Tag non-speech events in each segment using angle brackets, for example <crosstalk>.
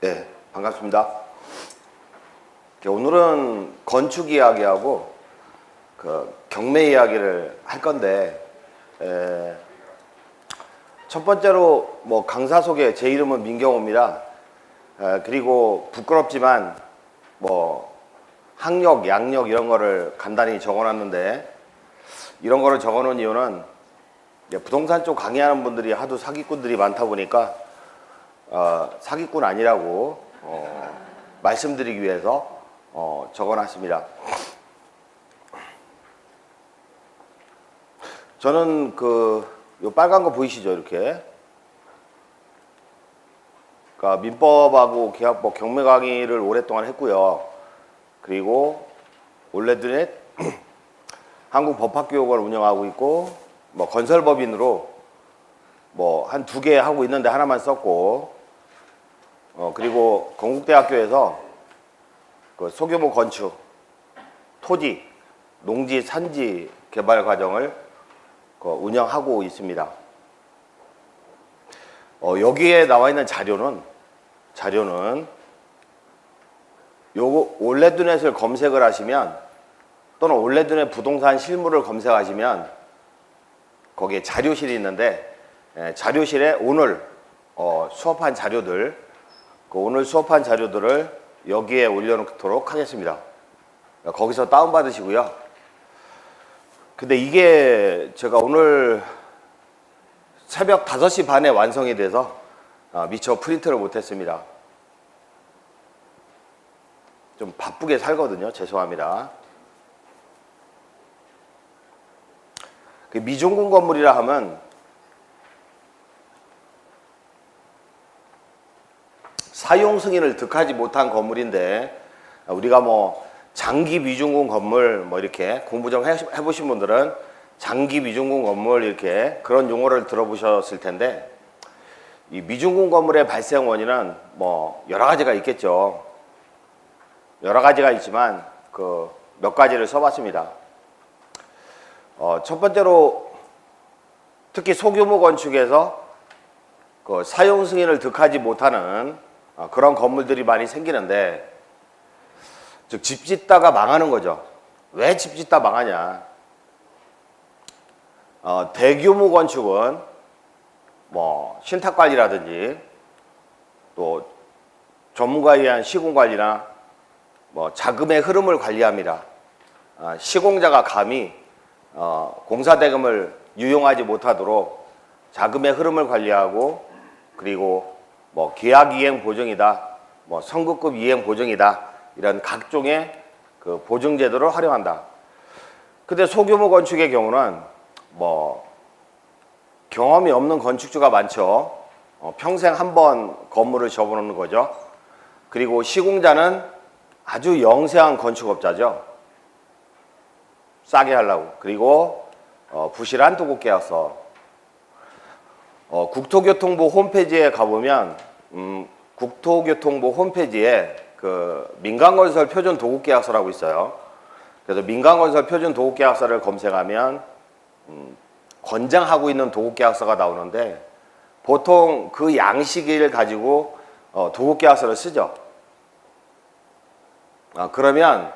네, 반갑습니다. 자, 오늘은 건축 이야기하고 그 경매 이야기를 할 건데 에, 첫 번째로 뭐 강사 소개 제 이름은 민경호입니다. 에, 그리고 부끄럽지만 뭐 학력, 양력 이런 거를 간단히 적어놨는데 이런 거를 적어놓은 이유는 부동산 쪽 강의하는 분들이 하도 사기꾼들이 많다 보니까 어, 사기꾼 아니라고 어, 말씀드리기 위해서 어, 적어놨습니다. 저는 그 요 빨간 거 보이시죠 이렇게 그러니까 민법하고 계약법 경매 강의를 오랫동안 했고요. 그리고 올레드넷 <clears throat> 한국법학교육을 운영하고 있고 뭐 건설법인으로 뭐 한 두 개 하고 있는데 하나만 썼고 어 그리고 건국대학교에서 그 소규모 건축 토지 농지 산지 개발 과정을 그 운영하고 있습니다. 어 여기에 나와 있는 자료는 자료는 요거 올레드넷을 검색을 하시면 또는 올레드넷 부동산 실물을 검색하시면 거기에 자료실이 있는데 예, 자료실에 오늘 어, 수업한 자료들 그 오늘 수업한 자료들을 여기에 올려놓도록 하겠습니다. 거기서 다운 받으시고요. 근데 이게 제가 오늘 새벽 5시 반에 완성이 돼서 아, 미처 프린트를 못했습니다. 좀 바쁘게 살거든요. 죄송합니다. 그 미종군 건물이라 하면 사용 승인을 득하지 못한 건물인데 우리가 뭐 장기 미중군 건물 뭐 이렇게 공부 좀 해- 해보신 분들은 장기 미중군 건물 이렇게 그런 용어를 들어보셨을 텐데 이 미중군 건물의 발생 원인은 뭐 여러 가지가 있겠죠. 여러 가지가 있지만 그 몇 가지를 써봤습니다. 어, 첫 번째로 특히 소규모 건축에서 그 사용 승인을 득하지 못하는 어, 그런 건물들이 많이 생기는데 즉 집 짓다가 망하는 거죠. 왜 집 짓다 망하냐? 어, 대규모 건축은 뭐 신탁 관리라든지 또 전문가에 의한 시공 관리나 뭐 자금의 흐름을 관리합니다. 아, 시공자가 감히 어, 공사 대금을 유용하지 못하도록 자금의 흐름을 관리하고 그리고 뭐 계약 이행 보증이다, 뭐 선급급 이행 보증이다 이런 각종의 그 보증 제도를 활용한다. 근데 소규모 건축의 경우는 뭐 경험이 없는 건축주가 많죠. 어, 평생 한 번 건물을 접어놓는 거죠. 그리고 시공자는 아주 영세한 건축업자죠. 싸게 하려고. 그리고 어, 부실한 도급계약서. 어, 국토교통부 홈페이지에 가보면 음, 국토교통부 홈페이지에 그 민간건설 표준 도급계약서라고 있어요. 그래서 민간건설 표준 도급계약서를 검색하면 음, 권장하고 있는 도급계약서가 나오는데 보통 그 양식을 가지고 어, 도급계약서를 쓰죠. 아, 그러면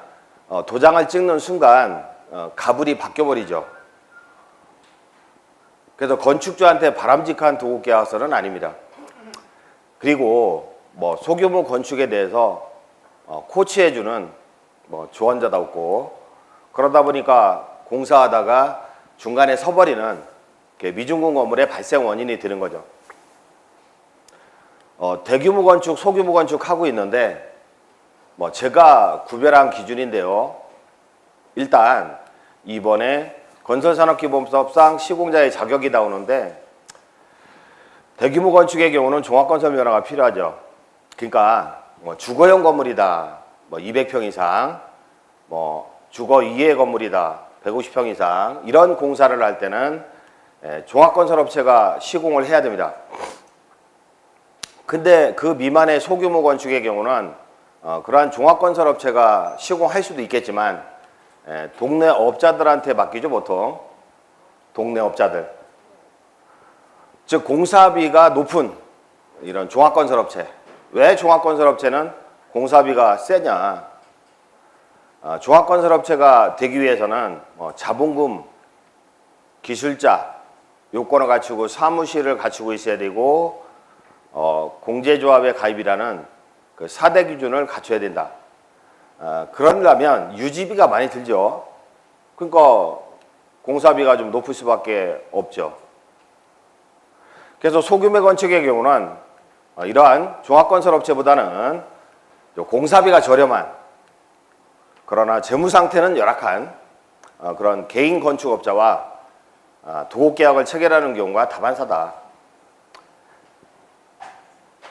어, 도장을 찍는 순간 어, 가불이 바뀌어버리죠. 그래서 건축주한테 바람직한 도급 계약서는 아닙니다. 그리고 뭐 소규모 건축에 대해서 어, 코치해주는 뭐 조언자도 없고 그러다 보니까 공사하다가 중간에 서버리는 이렇게 미중군 건물의 발생 원인이 되는 거죠. 어, 대규모 건축, 소규모 건축 하고 있는데 뭐 제가 구별한 기준인데요. 일단 이번에 건설산업기본법상 시공자의 자격이 나오는데 대규모 건축의 경우는 종합건설 면허가 필요하죠. 그러니까 뭐 주거용 건물이다. 뭐 200평 이상, 뭐 주거 2의 건물이다. 150평 이상 이런 공사를 할 때는 예, 종합건설업체가 시공을 해야 됩니다. 근데 그 미만의 소규모 건축의 경우는 어, 그러한 종합건설업체가 시공할 수도 있겠지만 예, 동네 업자들한테 맡기죠 보통 동네 업자들 즉 공사비가 높은 이런 종합건설업체 왜 종합건설업체는 공사비가 세냐? 아, 종합건설업체가 되기 위해서는 뭐 자본금, 기술자 요건을 갖추고 사무실을 갖추고 있어야 되고 어, 공제조합의 가입이라는 그 4대 기준을 갖춰야 된다. 아, 그러려면 유지비가 많이 들죠. 그러니까 공사비가 좀 높을 수밖에 없죠. 그래서 소규모 건축의 경우는 어, 이러한 종합건설 업체보다는 요 공사비가 저렴한 그러나 재무 상태는 열악한 어, 그런 개인 건축업자와 아, 도급 계약을 체결하는 경우가 다반사다.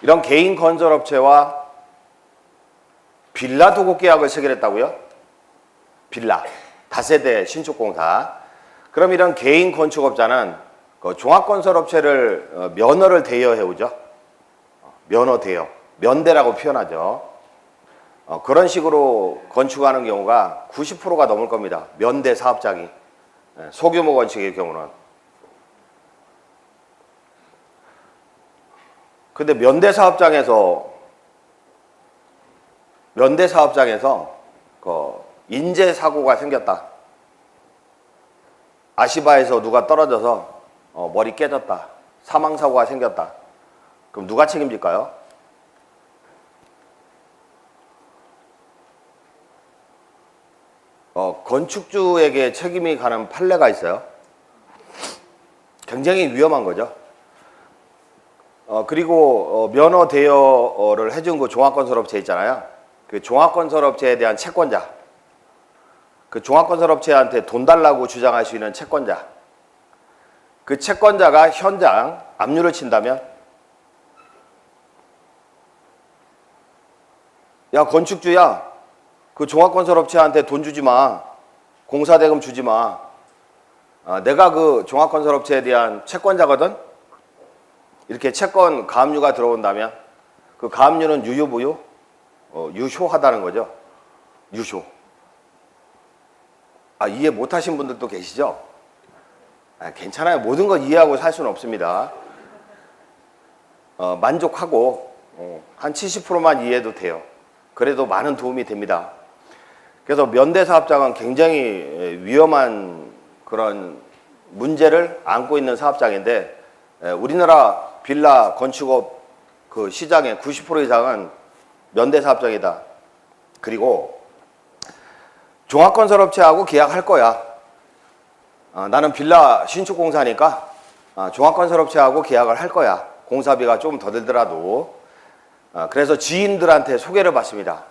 이런 개인 건설업체와 빌라 도급 계약을 체결했다고요? 빌라 다세대 신축공사. 그럼 이런 개인 건축업자는 그 종합건설업체를 어, 면허를 대여해 오죠. 어, 면허 대여, 면대라고 표현하죠. 어, 그런 식으로 건축하는 경우가 90%가 넘을 겁니다. 면대 사업장이 예, 소규모 건축의 경우는. 근데 면대 사업장에서 면대 사업장에서 그 인재 사고가 생겼다. 아시바에서 누가 떨어져서 어, 머리 깨졌다. 사망 사고가 생겼다. 그럼 누가 책임질까요? 어, 건축주에게 책임이 가는 판례가 있어요. 굉장히 위험한 거죠. 어, 그리고 어, 면허 대여를 해준 그 종합건설업체 있잖아요. 그 종합건설업체에 대한 채권자, 그 종합건설업체한테 돈 달라고 주장할 수 있는 채권자, 그 채권자가 현장 압류를 친다면, 야 건축주야, 그 종합건설업체한테 돈 주지 마, 공사 대금 주지 마. 아, 내가 그 종합건설업체에 대한 채권자거든. 이렇게 채권 가압류가 들어온다면 그 가압류는 유효무효? 어, 유효하다는 거죠. 유효. 아, 이해 못하신 분들도 계시죠? 아, 괜찮아요. 모든 걸 이해하고 살 수는 없습니다. 어, 만족하고 어, 한 70%만 이해해도 돼요. 그래도 많은 도움이 됩니다. 그래서 면대 사업장은 굉장히 위험한 그런 문제를 안고 있는 사업장인데 에, 우리나라 빌라 건축업 그 시장의 90% 이상은 면대 사업장이다. 그리고 종합건설업체하고 계약할 거야. 어, 나는 빌라 신축 공사니까 어, 종합건설업체하고 계약을 할 거야. 공사비가 좀 더 들더라도. 어, 그래서 지인들한테 소개를 받습니다.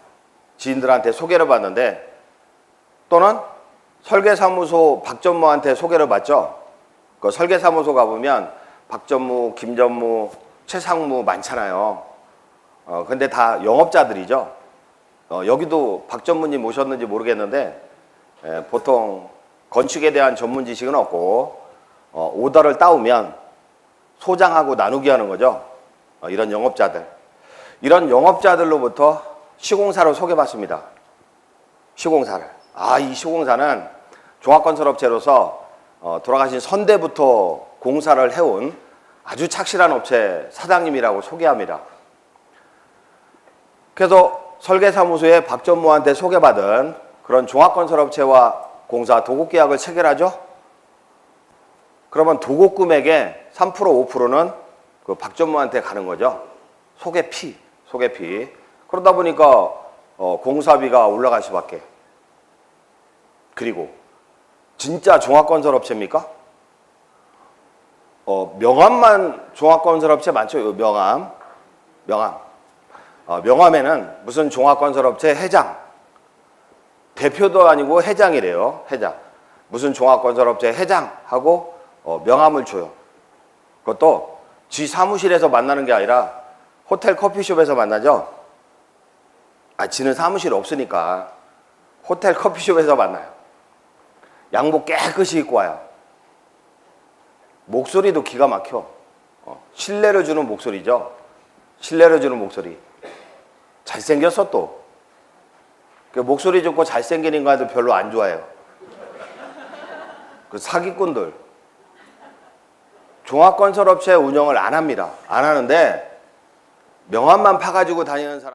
지인들한테 소개를 받는데 또는 설계사무소 박전무한테 소개를 받죠. 그 설계사무소 가보면 박전무, 김전무, 최상무 많잖아요. 어, 근데 다 영업자들이죠. 어, 여기도 박전무님 오셨는지 모르겠는데 에, 보통 건축에 대한 전문 지식은 없고 어, 오더를 따오면 소장하고 나누기 하는 거죠. 어, 이런 영업자들. 이런 영업자들로부터 시공사를 소개받습니다. 시공사를. 아, 이 시공사는 종합건설업체로서 어, 돌아가신 선대부터 공사를 해온 아주 착실한 업체 사장님이라고 소개합니다. 그래서 설계사무소에 박전무한테 소개받은 그런 종합건설업체와 공사 도급계약을 체결하죠. 그러면 도급 금액의 3% 5%는 그 박전무한테 가는 거죠. 소개피, 소개피. 그러다 보니까 어, 공사비가 올라갈 수밖에. 그리고 진짜 종합건설업체입니까? 어, 명함만 종합건설업체 많죠. 명함, 명함. 어, 명함에는 무슨 종합건설업체 회장, 대표도 아니고 회장이래요. 회장. 무슨 종합건설업체 회장하고 어, 명함을 줘요. 그것도 지 사무실에서 만나는 게 아니라 호텔 커피숍에서 만나죠. 아, 지는 사무실 없으니까 호텔 커피숍에서 만나요. 양복 깨끗이 입고 와요. 목소리도 기가 막혀. 어, 신뢰를 주는 목소리죠. 신뢰를 주는 목소리. 잘생겼어 또. 그 목소리 좋고 잘생긴 인간들 별로 안 좋아해요. 그 사기꾼들. 종합건설업체 운영을 안 합니다. 안 하는데 명함만 파가지고 다니는 사람.